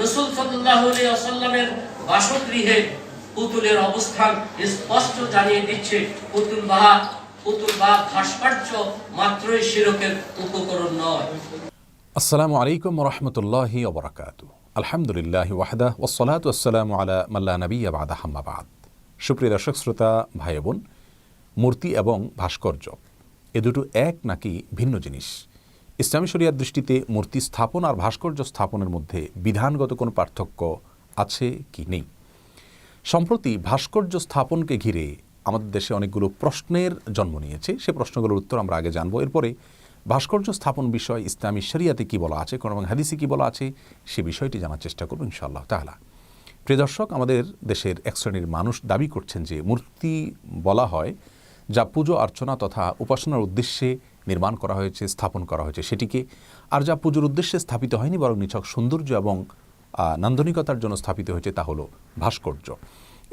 রসুল সাল্লামের বাসগৃহে পুতুলের অবস্থান স্পষ্ট জানিয়ে দিচ্ছে, পুতুল বাহা, পুতুল বা ভাস্কর্য মাত্রই শিরকের উপকরণ নয়। আসসালামু আলাইকুম রহমতুল্লাহি ওবরাকাত আলহামদুলিল্লাহ ওয়াহদা ওসলাত ওসালাম আলা মাল্লা নবী আবাদ আহম্মাবাদ সুপ্রিয় দর্শক, শ্রোতা ভাই বোন মূর্তি এবং ভাস্কর্য, এ দুটো এক নাকি ভিন্ন জিনিস। ইসলামী শরিয়ার দৃষ্টিতে মূর্তি স্থাপন আর ভাস্কর্য স্থাপনের মধ্যে বিধানগত কোনো পার্থক্য আছে কি নেই? সম্প্রতি ভাস্কর্য স্থাপনকে ঘিরে আমাদের দেশে অনেকগুলো প্রশ্নের জন্ম নিয়েছে। সে প্রশ্নগুলোর উত্তর আমরা আগে জানব। এরপরে ভাস্কর্য স্থাপন বিষয় ইসলামী শরিয়াতে কি বলা আছে কোন এবং হাদিসে কি বলা আছে, সে বিষয়টি জানার চেষ্টা করব ইনশাআল্লাহ তাহলা প্রিয় দর্শক, আমাদের দেশের এক শ্রেণির মানুষ দাবি করছেন যে মূর্তি বলা হয় যা পুজো অর্চনা তথা উপাসনার উদ্দেশ্যে নির্মাণ করা হয়েছে, স্থাপন করা হয়েছে সেটিকে। আর যা পুজোর উদ্দেশ্যে স্থাপিত হয়নি, বরং নিছক সৌন্দর্য এবং নান্দনিকতার জন্য স্থাপিত হয়েছে তা হলো ভাস্কর্য।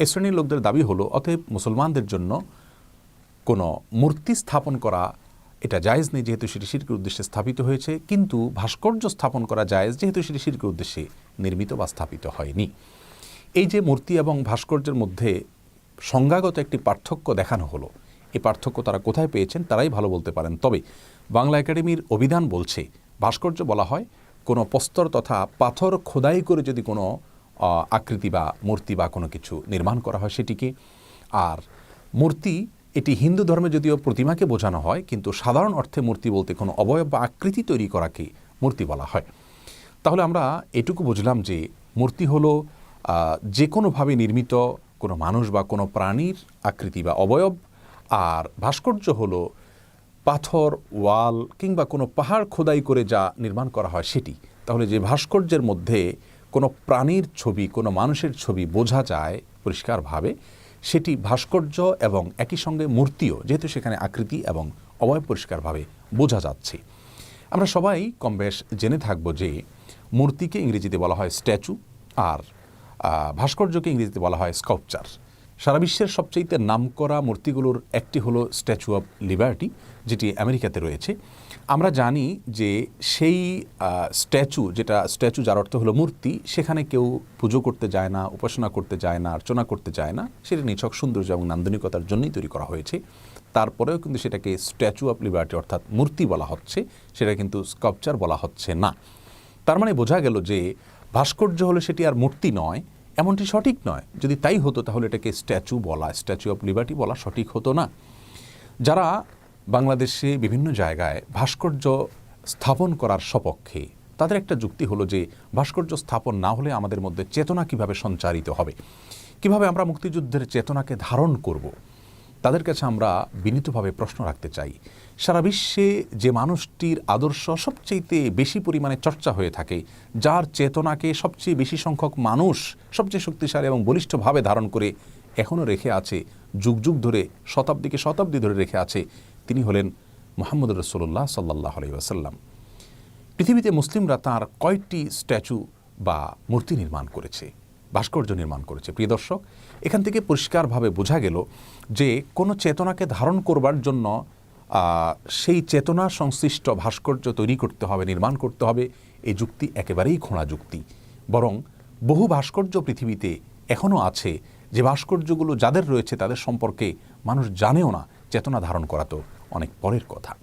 এ শ্রেণির লোকদের দাবি হলো, অতএব মুসলমানদের জন্য কোনো মূর্তি স্থাপন করা এটা জায়েজ নেই, যেহেতু সেটি শিল্পের উদ্দেশ্যে স্থাপিত হয়েছে। কিন্তু ভাস্কর্য স্থাপন করা জায়েজ, যেহেতু সেটি শিল্পের উদ্দেশ্যে নির্মিত বা স্থাপিত হয়নি। এই যে মূর্তি এবং ভাস্কর্যের মধ্যে সংজ্ঞাগত একটি পার্থক্য দেখানো হলো এই পার্থক্য তারা কোথায় পেয়েছেন তারাই ভালো বলতে পারেন। তবে বাংলা একাডেমির অভিধান বলছে, ভাস্কর্য বলা হয়, কোনো প্রস্তর তথা পাথর খোদাই করে যদি কোনো আকৃতি বা মূর্তি বা কোনো কিছু নির্মাণ করা হয় সেটিকে। আর মূর্তি, এটি হিন্দু ধর্মে যদিও প্রতিমাকে বোঝানো হয়, কিন্তু সাধারণ অর্থে মূর্তি বলতে কোনো অবয়ব বা আকৃতি তৈরি করাকে মূর্তি বলা হয়। তাহলে আমরা এটুকু বুঝলাম যে মূর্তি হলো যে কোনোভাবে নির্মিত কোনো মানুষ বা কোনো প্রাণীর আকৃতি বা অবয়ব আর ভাস্কর্য হলো পাথর, ওয়াল কিংবা কোনো পাহাড় খোদাই করে যা নির্মাণ করা হয় সেটি। তাহলে যে ভাস্কর্যের মধ্যে কোনো প্রাণীর ছবি, কোনো মানুষের ছবি বোঝা যায় পরিষ্কারভাবে, সেটি ভাস্কর্য এবং একই সঙ্গে মূর্তিও, যেহেতু সেখানে আকৃতি এবং অবয়ব পরিষ্কারভাবে বোঝা যাচ্ছে। আমরা সবাই কম বেশ জেনে থাকব যে মূর্তিকে ইংরেজিতে বলা হয় স্ট্যাচু আর ভাস্কর্যকে ইংরেজিতে বলা হয় স্কাল্পচার। সারা বিশ্বের সবচেয়ে নামকরা মূর্তিগুলোর একটি হলো স্ট্যাচু অফ লিবার্টি যেটি আমেরিকাতে রয়েছে। আমরা জানি যে সেই স্ট্যাচু যেটা স্ট্যাচু যার অর্থ হলো মূর্তি, সেখানে কেউ পুজো করতে যায় না, উপাসনা করতে যায় না, অর্চনা করতে যায় না। সেটা নিছক সৌন্দর্য এবং নান্দনিকতার জন্যই তৈরি করা হয়েছে। তারপরেও কিন্তু সেটাকে স্ট্যাচু অফ লিবার্টি অর্থাৎ মূর্তি বলা হচ্ছে, সেটা কিন্তু স্কাল্পচার বলা হচ্ছে না। তার মানে বোঝা গেল যে ভাস্কর্য হলে সেটি আর মূর্তি নয় এমনটি সঠিক নয়। যদি তাই হতো, তাহলে এটাকে স্ট্যাচু বলা, স্ট্যাচু অফ লিবার্টি বলা সঠিক হতো না। যারা বাংলাদেশে বিভিন্ন জায়গায় ভাস্কর্য স্থাপন করার সপক্ষে, তাদের একটা যুক্তি হলো যে, ভাস্কর্য স্থাপন না হলে আমাদের মধ্যে চেতনা কীভাবে সঞ্চারিত হবে? কীভাবে আমরা মুক্তিযুদ্ধের চেতনাকে ধারণ করব? তাদের কাছে আমরা বিনীতভাবে প্রশ্ন রাখতে চাই। সারা বিশ্বে যে মানুষটির আদর্শ সবচেয়েতে বেশি পরিমাণে চর্চা হয়ে থাকে, যার চেতনাকে সবচেয়ে বেশি সংখ্যক মানুষ সবচেয়ে শক্তিশালী এবং বলিষ্ঠভাবে ধারণ করে এখনও রেখে আছে, যুগ যুগ ধরে, শতাব্দীকে শতাব্দী ধরে রেখে আছে, তিনি হলেন মোহাম্মদ রসোল্লাহ সাল্লাহ আলি ওয়াসাল্লাম। পৃথিবীতে মুসলিমরা তার কয়েকটি স্ট্যাচু বা মূর্তি নির্মাণ করেছে, ভাস্কর্য নির্মাণ করেছে? প্রিয় দর্শক, এখান থেকে পরিষ্কারভাবে বোঝা গেল যে কোনো চেতনাকে ধারণ করবার জন্য সেই চেতনা সংশ্লিষ্ট ভাস্কর্য তৈরি করতে হবে, নির্মাণ করতে হবে। এই যুক্তি একেবারেই খোঁড়া যুক্তি। বরং বহু ভাস্কর্য পৃথিবীতে এখনও আছে, যে ভাস্কর্যগুলো যাদের রয়েছে তাদের সম্পর্কে মানুষ জানেও না, চেতনা ধারণ করা তো অনেক পরের কথা।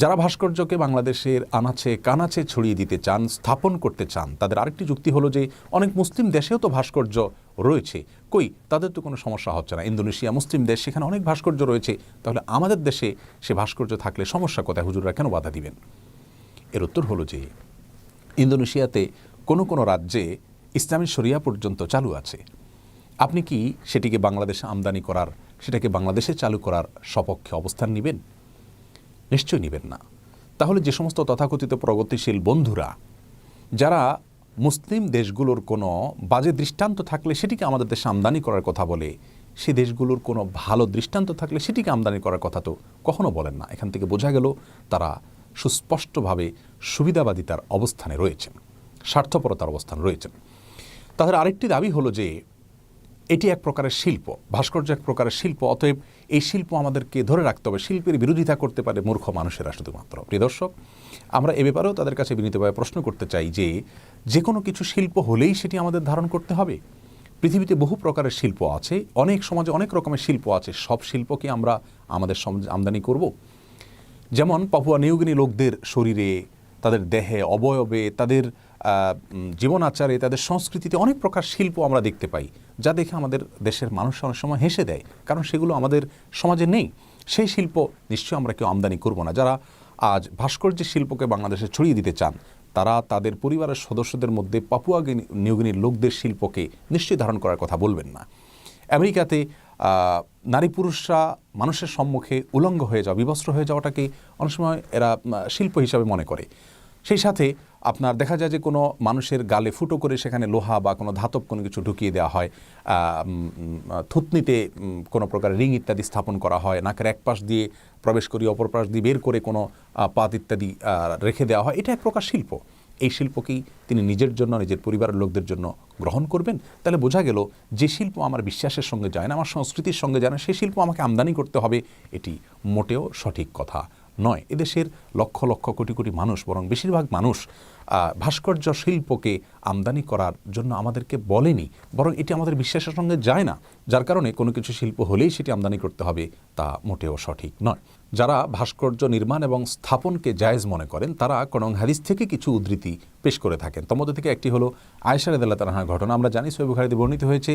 যারা ভাস্কর্যকে বাংলাদেশের আনাচে কানাচে ছড়িয়ে দিতে চান, স্থাপন করতে চান, তাদের আরেকটি যুক্তি হলো যে, অনেক মুসলিম দেশেও তো ভাস্কর্য রয়েছে। কই? তাদের তো কোনো সমস্যা হচ্ছে না। ইন্দোনেশিয়া মুসলিম দেশ, সেখানে অনেক ভাস্কর্য রয়েছে। তাহলে আমাদের দেশে সে ভাস্কর্য থাকলে সমস্যা কোথায়? হুজুররা কেন বাধা দিবেন? এর উত্তর হলো যে, ইন্দোনেশিয়াতে কোনো কোনো রাজ্যে ইসলামী শরিয়া পর্যন্ত চালু আছে। আপনি কি সেটিকে বাংলাদেশে আমদানি করার, সেটাকে বাংলাদেশে চালু করার সপক্ষে অবস্থান নেবেন? নিশ্চয়ই নেবেন না। তাহলে যে সমস্ত তথাকথিত প্রগতিশীল বন্ধুরা, যারা মুসলিম দেশগুলোর কোনো বাজে দৃষ্টান্ত থাকলে সেটিকে আমাদের দেশে আমদানি করার কথা বলে, সে দেশগুলোর কোনো ভালো দৃষ্টান্ত থাকলে সেটিকে আমদানি করার কথা তো কখনো বলেন না। এখান থেকে বোঝা গেল তারা সুস্পষ্টভাবে সুবিধাবাদিতার অবস্থানে রয়েছেন, স্বার্থপরতার অবস্থান রয়েছেন। তাদের আরেকটি দাবি হলো যে এটি এক প্রকারের শিল্প, ভাস্কর্য এক প্রকারের শিল্প, অতএব এই শিল্প আমাদেরকে ধরে রাখতে হবে। শিল্পের বিরোধিতা করতে পারে মূর্খ মানুষেরা শুধুমাত্র। প্রিয় দর্শক, আমরা এ ব্যাপারেও তাদের কাছে বিনীতভাবে প্রশ্ন করতে চাই যে যে কোনো কিছু শিল্প হলেই সেটি আমাদের ধারণ করতে হবে। পৃথিবীতে বহু প্রকারের শিল্প আছে, অনেক সমাজে অনেক রকমের শিল্প আছে। সব শিল্পকে আমরা আমাদের আমদানি করব। যেমন পাপুয়া নিউগিনি লোকদের শরীরে, তাদের দেহে অবয়বে, তাদের জীবন আচারে তাদের সংস্কৃতিতে অনেক প্রকার শিল্প আমরা দেখতে পাই। যা দেখে আমাদের দেশের মানুষ অনেক সময় হেসে দেয়, কারণ সেগুলো আমাদের সমাজে নেই। সেই শিল্প নিশ্চয়ই আমরা কেউ আমদানি করব না। যারা আজ ভাস্কর্যের শিল্পকে বাংলাদেশে ছড়িয়ে দিতে চান, তারা তাদের পরিবারের সদস্যদের মধ্যে পাপুয়া গিনি- নিউগিনির লোকদের শিল্পকে নিশ্চয়ই ধারণ করার কথা বলবেন না। আমেরিকাতে নারী পুরুষরা মানুষের সম্মুখে উলঙ্গ হয়ে যাওয়া, বিবস্ত্র হয়ে যাওয়াটাকে অনেক সময় এরা শিল্প হিসাবে মনে করে। সেই সাথে আপনার দেখা যায় যে কোনো মানুষের গালে ফুটো করে সেখানে লোহা বা কোনো ধাতব কোনো কিছু ঢুকিয়ে দেওয়া হয় থুতনিতে কোনো প্রকার রিং ইত্যাদি স্থাপন করা হয়, নাকের এক পাশ দিয়ে প্রবেশ করি, অপর পাশ দিয়ে বের করে কোনো পাত ইত্যাদি রেখে দেওয়া হয়। এটা এক প্রকার শিল্প। এই শিল্পকেই তিনি নিজের জন্য, নিজের পরিবারের লোকদের জন্য গ্রহণ করবেন। তাহলে বোঝা গেল, যে শিল্প আমার বিশ্বাসের সঙ্গে যায় না, আমার সংস্কৃতির সঙ্গে যায় না সেই শিল্প আমাকে আমদানি করতে হবে, এটি মোটেও সঠিক কথা। নয়, এদেশের লক্ষ লক্ষ কোটি কোটি মানুষ, বরং বেশিরভাগ মানুষ ভাস্কর্য শিল্পকে আমদানি করার জন্য আমাদেরকে বলেনি, বরং এটি আমাদের বিশ্বাসের সঙ্গে যায় না। যার কারণে কোনো কিছু শিল্প হলেই সেটি আমদানি করতে হবে, তা মোটেও সঠিক নয়। যারা ভাস্কর্য নির্মাণ এবং স্থাপনকে জায়েজ মনে করেন, তারা কনং হাদিস থেকে কিছু উদ্ধৃতি পেশ করে থাকেন। তোর মধ্যে থেকে একটি হলো আয়সার আল্লাহ তালাহার ঘটনা। আমরা জানি সৈব বর্ণিত হয়েছে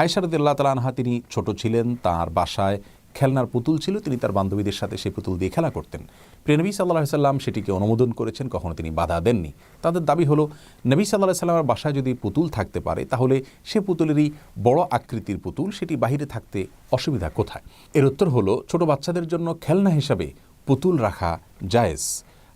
আয়সার আল্লাহ তালাহা তিনি ছোট ছিলেন, তার বাসায় খেলনার পুতুল ছিল, তিনি তার বান্ধবীদের সাথে সেই পুতুল দিয়ে খেলা করতেন। প্রিয় নবী সাল্লাহ সাল্লাম সেটিকে অনুমোদন করেছেন, কখনো তিনি বাধা দেননি। তাদের দাবি হলো, নবী সাল্লাহ সাল্লামের বাসায় যদি পুতুল থাকতে পারে, তাহলে সে পুতুলেরই বড় আকৃতির পুতুল, সেটি বাহিরে থাকতে অসুবিধা কোথায়? এর উত্তর হলো, ছোট বাচ্চাদের জন্য খেলনা হিসাবে পুতুল রাখা জায়েজ।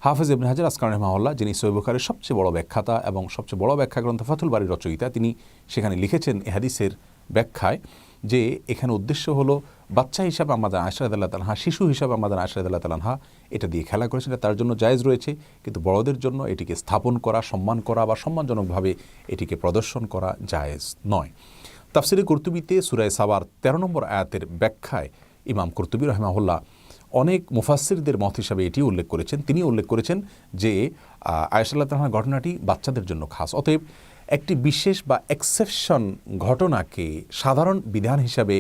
হাফেজ ইবনে হাজার আসকান রহমাউল্লাহ যিনি সৈবুখারের সবচেয়ে বড় ব্যাখ্যাতা এবং সবচেয়ে বড় ব্যাখ্যা গ্রন্থ ফাতুল বাড়ির রচয়িতা, তিনি সেখানে লিখেছেন এ হাদিসের ব্যাখ্যায় যে এখানে উদ্দেশ্য হলো বাচ্চা হিসাবে আমাদের আশরাদ আল্লাহ তালহা শিশু হিসাবে আমাদের আশরাদ আল্লাহ তালহা এটা দিয়ে খেলা করেছেন তার জন্য জায়েজ রয়েছে। কিন্তু বড়দের জন্য এটিকে স্থাপন করা, সম্মান করা বা সম্মানজনকভাবে এটিকে প্রদর্শন করা জায়েজ নয়। তাফসিরে কর্তুবিতে সুরায় সাবার তেরো নম্বর আয়াতের ব্যাখ্যায় ইমাম কর্তুবী রহমাহুল্লাহ অনেক মুফাসিরদের মত হিসাবে এটি উল্লেখ করেছেন। তিনি উল্লেখ করেছেন যে আয়সাল্লাহ তালহার ঘটনাটি বাচ্চাদের জন্য খাস। অতএব একটি বিশেষ বা এক্সেপশন ঘটনাকে সাধারণ বিধান হিসাবে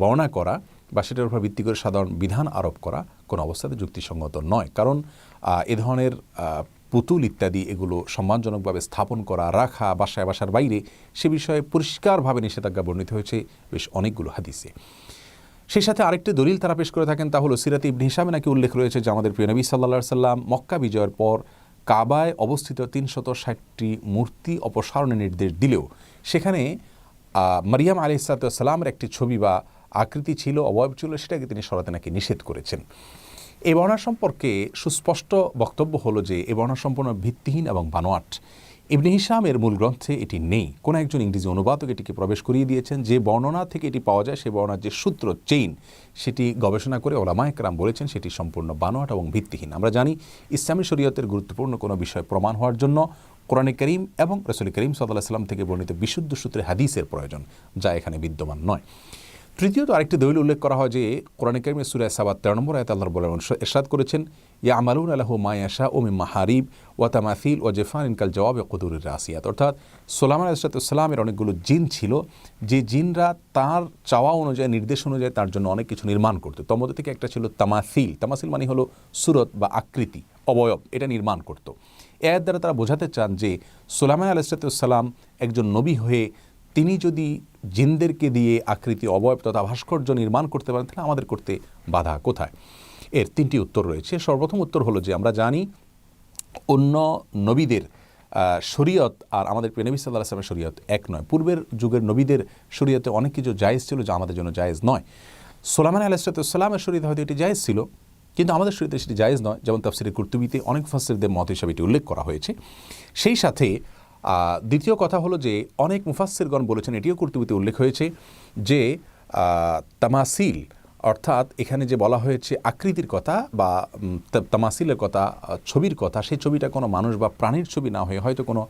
বর্ণনা করা বা সেটার উপর ভিত্তি করে সাধারণ বিধান আরোপ করা কোনো অবস্থাতে যুক্তিসঙ্গত নয়। কারণ এ ধরনের পুতুল ইত্যাদি এগুলো সম্মানজনকভাবে স্থাপন করা, রাখা, বাসায় বাসার বাইরে সে বিষয়ে পরিষ্কারভাবে নিষেধাজ্ঞা বর্ণিত হয়েছে বেশ অনেকগুলো হাদিসে। সেই সাথে আরেকটি দলিল তারা পেশ করে থাকেন তা হলো সিরাতে ইবনে হিসাবে নাকি উল্লেখ রয়েছে যে আমাদের প্রিয় নবী সাল্লা সাল্লাম মক্কা বিজয়ের পর কাবায় অবস্থিত তিনশত ষাটটি মূর্তি অপসারণের নির্দেশ দিলেও সেখানে মারিয়াম আলি সালামের একটি ছবি বা আকৃতি ছিল, অবয়ব ছিল, সেটাকে তিনি সরাতে নাকি নিষেধ করেছেন। এ বর্ণা সম্পর্কে সুস্পষ্ট বক্তব্য হলো যে, এ বর্ণনা সম্পূর্ণ ভিত্তিহীন এবং বানোয়াট। ইবনে হিসামের মূল গ্রন্থে এটি নেই। কোনো একজন ইংরেজি অনুবাদক এটিকে প্রবেশ করিয়ে দিয়েছেন। যে বর্ণনা থেকে এটি পাওয়া যায় সেই বর্ণনার যে সূত্র চেইন সেটি গবেষণা করে ওলামা একরাম বলেছেন সেটি সম্পূর্ণ বানোয়াট এবং ভিত্তিহীন। আমরা জানি, ইসলামী শরীয়তের গুরুত্বপূর্ণ কোনো বিষয় প্রমাণ হওয়ার জন্য কোরআনে করিম এবং রসুল করিম সাল্লাহ সাল্লাম থেকে বর্ণিত বিশুদ্ধ সূত্রে হাদিসের প্রয়োজন, যা এখানে বিদ্যমান নয়। তৃতীয়ত আরেকটি দলিল উল্লেখ করা হয় যে কোরআন করিমের সুরায় সাবাদ তেরো নম্বর আয়াত আল্লাহ বলে এরশাদ করেছেন ইয়া আমালুন আলাহ মায়াশা ও মিম মাহারিব ওয়া তামাথিল ও জেফান ইনকাল জবাব এ কদুরের রাসিয়াত। অর্থাৎ সোলামান আলাইসালামের অনেকগুলো জিন ছিল, যে জিনরা তার চাওয়া অনুযায়ী, নির্দেশ অনুযায়ী তার জন্য অনেক কিছু নির্মাণ করতো। তোর মধ্যে থেকে একটা ছিল তামাসিল। তামাসিল মানে হলো সুরত বা আকৃতি, অবয়ব, এটা নির্মাণ করত। এর দ্বারা তারা বোঝাতে চান যে সোলামান আলাইসালাম একজন নবী হয়ে তিনি যদি জিনদেরকে দিয়ে আকৃতি, অবয়ব তথা ভাস্কর্য নির্মাণ করতে পারেন, তাহলে আমাদের করতে বাধা কোথায়? এর তিনটি উত্তর রয়েছে। সর্বপ্রথম উত্তর হলো যে, আমরা জানি অন্য নবীদের শরীয়ত আর আমাদের প্রিয় নবী সাল্লাহ আসলামের শরীয়ত এক নয়। পূর্বের যুগের নবীদের শরীয়তে অনেক কিছু জায়েজ ছিল যা আমাদের জন্য জায়েজ নয়। সোলামান আলাহিসাল্লামের শরীয়তে হয়তো এটি জায়েজ ছিল, কিন্তু আমাদের শরীয়তে সেটি জায়েজ নয়। যেমন তাফসিরে কুর্তুবিতে অনেক ফাসিরদের মত হিসাবে এটি উল্লেখ করা হয়েছে। সেই সাথে দ্বিতীয় কথা হলো যে অনেক মুফাসিরগণ বলেছেন, এটিও কুর্তুবিতে উল্লেখ হয়েছে, যে তামাসিল, অর্থাৎ এখানে যে বলা হয়েছে আকৃতির কথা বা তামাসিলের কথা ছবির কথা, সেই ছবিটা কোনো মানুষ বা প্রাণীর ছবি না হয়ে হয়তো কোনো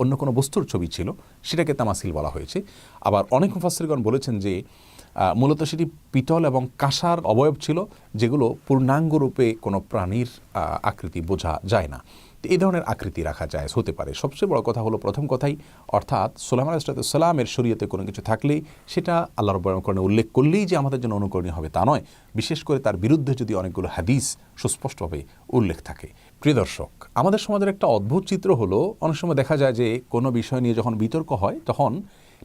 অন্য কোনো বস্তুর ছবি ছিল, সেটাকে তামাসিল বলা হয়েছে। আবার অনেক মুফাসসিরগণ বলেছেন যে মূলত সেটি পিতল এবং কাঁসার অবয়ব ছিল, যেগুলো পূর্ণাঙ্গ রূপে কোনো প্রাণীর আকৃতি বোঝা যায় না। এই ধরনের আকৃতি রাখা যায়, হতে পারে। সবচেয়ে বড় কথা হলো প্রথম কথাই, অর্থাৎ সোলাম আলাইসালামের শরীয়তে কোনো কিছু থাকলেই সেটা আল্লাহ রব্বারকরণে উল্লেখ করলেই যে আমাদের জন্য অনুকরণীয় হবে তা নয়। বিশেষ করে তার বিরুদ্ধে যদি অনেকগুলো হাদিস সুস্পষ্টভাবে উল্লেখ থাকে। প্রিয় দর্শক, আমাদের সমাজের একটা অদ্ভুত চিত্র হলো, অনেক সময় দেখা যায় যে কোনো বিষয় নিয়ে যখন বিতর্ক হয়, তখন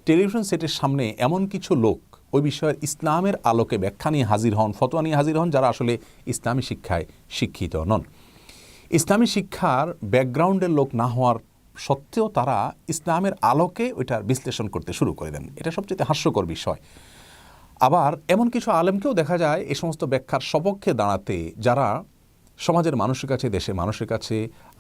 টেলিভিশন সেটের সামনে এমন কিছু লোক ওই বিষয়ের ইসলামের আলোকে ব্যাখ্যা নিয়ে হাজির হন, ফতোয়া নিয়ে হাজির হন যারা আসলে ইসলামী শিক্ষায় শিক্ষিত নন। ইসলামী শিক্ষার ব্যাকগ্রাউন্ডের লোক না হওয়ার সত্ত্বেও তারা ইসলামের আলোকে ওইটার বিশ্লেষণ করতে শুরু করে দেন। এটা সবচেয়ে হাস্যকর বিষয়। আবার এমন কিছু আলেমকেও দেখা যায় এই সমস্ত ব্যাখ্যার সপক্ষে দাঁড়াতে যারা সমাজের মানুষের কাছে, দেশের মানুষের কাছে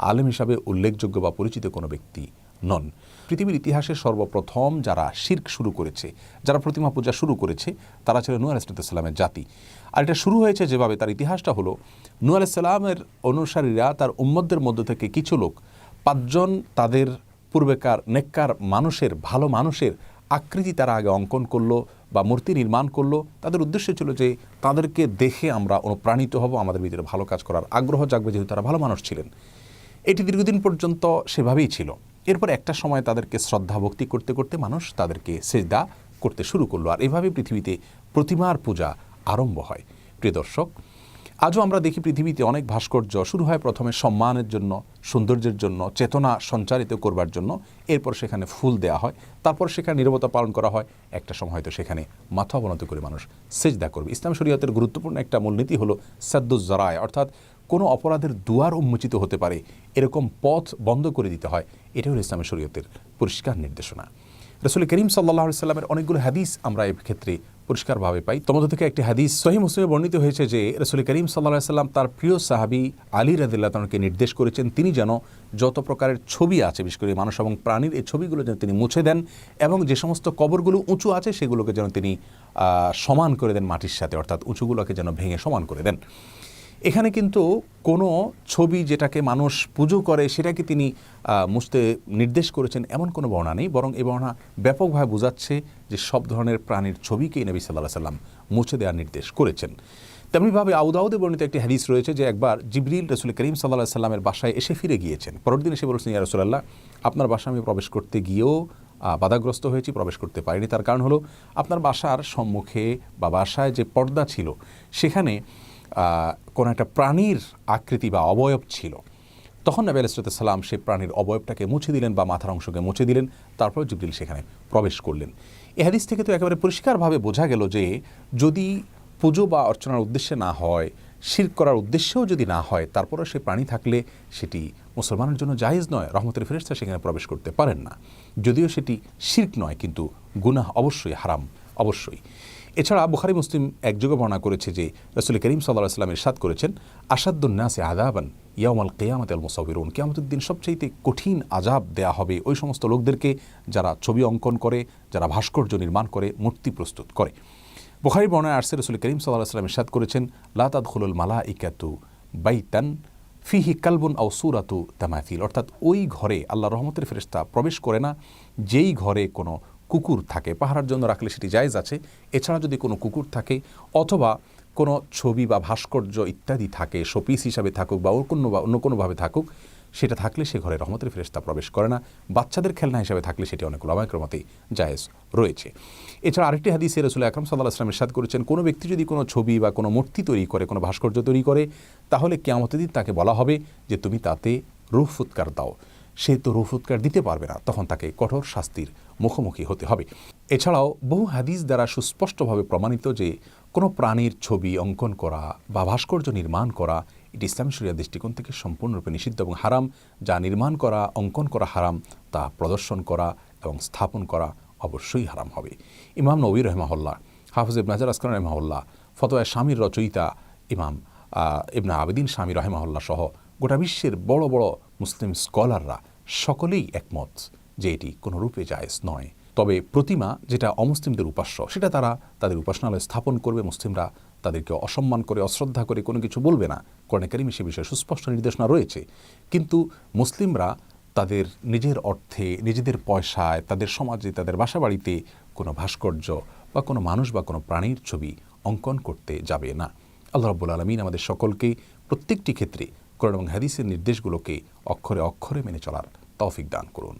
আলেম হিসাবে উল্লেখযোগ্য বা পরিচিত কোনো ব্যক্তি নন। পৃথিবীর ইতিহাসে সর্বপ্রথম যারা শির্ক শুরু করেছে, যারা প্রতিমা পূজা শুরু করেছে, তারা ছিল নূ আলাইসালামের জাতি। আর এটা শুরু হয়েছে যেভাবে, তার ইতিহাসটা হলো নূ আলাইসাল্লামের অনুসারীরা তার উম্মদের মধ্য থেকে কিছু লোক, পাঁচজন তাদের পূর্বেকার নেককার মানুষের, ভালো মানুষের আকৃতি তারা আগে অঙ্কন করল বা মূর্তি নির্মাণ করল। তাদের উদ্দেশ্য ছিল যে, তাদেরকে দেখে আমরা অনুপ্রাণিত হব, আমাদের ভিতরে ভালো কাজ করার আগ্রহ জাগবে, যেহেতু তারা ভালো মানুষ ছিলেন। এটি দীর্ঘদিন পর্যন্ত সেভাবেই ছিল। এরপর একটা সময় তাদেরকে শ্রদ্ধা ভক্তি করতে করতে মানুষ তাদেরকে সেজদা করতে শুরু করল। আর এভাবে পৃথিবীতে প্রতিমার পূজা আরম্ভ হয়। প্রিয় দর্শক, আজও আমরা দেখি পৃথিবীতে অনেক ভাস্কর্য শুরু হয় প্রথমে সম্মানের জন্য, সৌন্দর্যের জন্য, চেতনা সঞ্চারিত করবার জন্য। এরপর সেখানে ফুল দেওয়া হয়। তারপর সেখানে নিরবতা পালন করা হয়। একটা সময় হয়তো সেখানে মাথা অবনত করে মানুষ সেজদা করবে। ইসলাম শরীয়তের গুরুত্বপূর্ণ একটা মূলনীতি হলো সাদ্দুজ্জরায়। অর্থাৎ কোনো অপরাধের দুয়ার উন্মোচিত হতে পারে। এরকম পথ বন্ধ করে দিতে হয়। এটা হলো ইসলামের শরীয়তের পরিষ্কার নির্দেশনা। রসুল করিম সাল্লাহ সাল্লামের অনেকগুলো হাদিস আমরা এই ক্ষেত্রে পরিষ্কারভাবে পাই। তোমাদের থেকে একটি হাদিস সহি মুসলিমে বর্ণিত হয়েছে যে, রসুল করিম সাল্লাহ সাল্লাম তার প্রিয় সাহাবি আলী রাদিল্লাহকে নির্দেশ করেছেন, তিনি যেন যত প্রকারের ছবি আছে, বিশেষ করে মানুষ এবং প্রাণীর এই ছবিগুলো যেন তিনি মুছে দেন এবং যে সমস্ত কবরগুলো উঁচু আছে, সেগুলোকে যেন তিনি সমান করে দেন মাটির সাথে, অর্থাৎ উঁচুগুলোকে যেন ভেঙে সমান করে দেন। এখানে কিন্তু কোনো ছবি যেটাকে মানুষ পুজো করে সেটাকে তিনি মুছতে নির্দেশ করেছেন এমন কোনো বর্ণনা নেই। বরং এই বর্ণনা ব্যাপকভাবে বোঝাচ্ছে যে সব ধরনের প্রাণীর ছবিকেই নবী সাল্লাহ সাল্লাম মুছে দেওয়ার নির্দেশ করেছেন। তেমনিভাবে আউদাউদে বর্ণিত একটি হাদিস রয়েছে যে একবার জিবরিল রসুল করিম সাল্লাহ সাল্লামের বাসায় এসে ফিরে গিয়েছেন। পরের দিন এসে বলেছেন, ইয়া রসুল্লাহ আপনার বাসায় আমি প্রবেশ করতে গিয়েও বাধাগ্রস্ত হয়েছি, প্রবেশ করতে পারিনি। তার কারণ হলো, আপনার বাসার সম্মুখে বা বাসায় যে পর্দা ছিল, সেখানে কোনো একটা প্রাণীর আকৃতি বা অবয়ব ছিল। তখন নবী আলাইসালাম সেই প্রাণীর অবয়বটাকে মুছে দিলেন বা মাথার অংশকে মুছে দিলেন। তারপর জিবরিল সেখানে প্রবেশ করলেন। এ হাদিস থেকে তো একেবারে পরিষ্কারভাবে বোঝা গেল যে, যদি পুজো বা অর্চনার উদ্দেশ্যে না হয় শির করার উদ্দেশ্যেও যদি না হয়, তারপরেও সে প্রাণী থাকলে সেটি মুসলমানের জন্য জায়েজ নয়, রহমতের ফেরেস্তা সেখানে প্রবেশ করতে পারেন না। যদিও সেটি শির্ক নয়, কিন্তু গুনাহ অবশ্যই, হারাম অবশ্যই। এছাড়া বুখারি মুসলিম একযোগে বর্ণনা করেছে যে রসুল করিম সাল্লাহ সাল্লাম ইরশাদ করেছেন আসাদুন্নাসে আদাবান ইয়ামাল কেয়ামত আল মুসাবিরুন কেয়ামতের দিন সবচাইতে কঠিন আজাব দেয়া হবে ওই সমস্ত লোকদেরকে যারা ছবি অঙ্কন করে, যারা ভাস্কর্য নির্মাণ করে, মূর্তি প্রস্তুত করে। বুখারি বর্ণায় আর্সে রসুল করিম সাল্লাহ সাল্লাম ইরশাদ করেছেন লাতাদ খুলুল মালা ইকাতু বাইতান ফিহি কালবুন আও সুরাতু তামাথিল অর্থাৎ ওই ঘরে আল্লাহ রহমতের ফেরেস্তা প্রবেশ করে না, যেই ঘরে কোনো কুকুর থাকে, পাহারার জন্য রাখলে সেটি জায়েজ আছে। এছাড়া যদি কোনো কুকুর থাকে অথবা কোনো ছবি বা ভাস্কর্য ইত্যাদি থাকে, শোপিস হিসাবে থাকুক বা কোনো বা অন্য কোনোভাবে থাকুক, সেটা থাকলে সে ঘরে রহমতের ফেরেস্তা প্রবেশ করে না। বাচ্চাদের খেলনা হিসাবে থাকলে সেটি অনেক ওলামায়কের মতেই জায়েজ রয়েছে। এছাড়া আরেকটি হাদিসে রসুল আকরম সাল্লাহ আসলাম ইরশাদ করেছেন, কোনো ব্যক্তি যদি কোনো ছবি বা কোনো মূর্তি তৈরি করে, কোনো ভাস্কর্য তৈরি করে, তাহলে দিন তাকে বলা হবে যে তুমি তাতে রুহ ফুৎকার দাও। সে তো রুহ ফুৎকার দিতে পারবে না, তখন তাকে কঠোর শাস্তির মুখোমুখি হতে হবে। এছাড়াও বহু হাদিস দ্বারা সুস্পষ্টভাবে প্রমাণিত যে, কোনো প্রাণীর ছবি অঙ্কন করা বা ভাস্কর্য নির্মাণ করা, এটি ইসলামী শরিয়া দৃষ্টিকোণ থেকে সম্পূর্ণরূপে নিষিদ্ধ এবং হারাম। যা নির্মাণ করা, অঙ্কন করা হারাম, তা প্রদর্শন করা এবং স্থাপন করা অবশ্যই হারাম হবে। ইমাম নবী রহমাহুল্লাহ, হাফিজ ইবনাজার আসকান রহমাহুল্লাহ, ফতোয়া স্বামীর রচয়িতা ইমাম ইবনা আবেদিন স্বামী রহমাহুল্লাহ সহ গোটা বিশ্বের বড় বড় মুসলিম স্কলাররা সকলেই একমত। যে এটি কোনো রূপে জায়েজ নয়। তবে প্রতিমা যেটা অমুসলিমদের উপাস্য, সেটা তারা তাদের উপাসনালয় স্থাপন করবে। মুসলিমরা তাদেরকে অসম্মান করে, অশ্রদ্ধা করে কোনো কিছু বলবে না। কোরআন কারিমে সে বিষয়ে সুস্পষ্ট নির্দেশনা রয়েছে। কিন্তু মুসলিমরা তাদের নিজের অর্থে, নিজেদের পয়সায়, তাদের সমাজে, তাদের বাসাবাড়িতে কোনো ভাস্কর্য বা কোনো মানুষ বা কোনো প্রাণীর ছবি অঙ্কন করতে যাবে না। আল্লাহ রব্বুল আলমিন আমাদের সকলকে প্রত্যেকটি ক্ষেত্রে কোরআন এবং হাদিসের নির্দেশগুলোকে অক্ষরে অক্ষরে মেনে চলার তৌফিক দান করুন।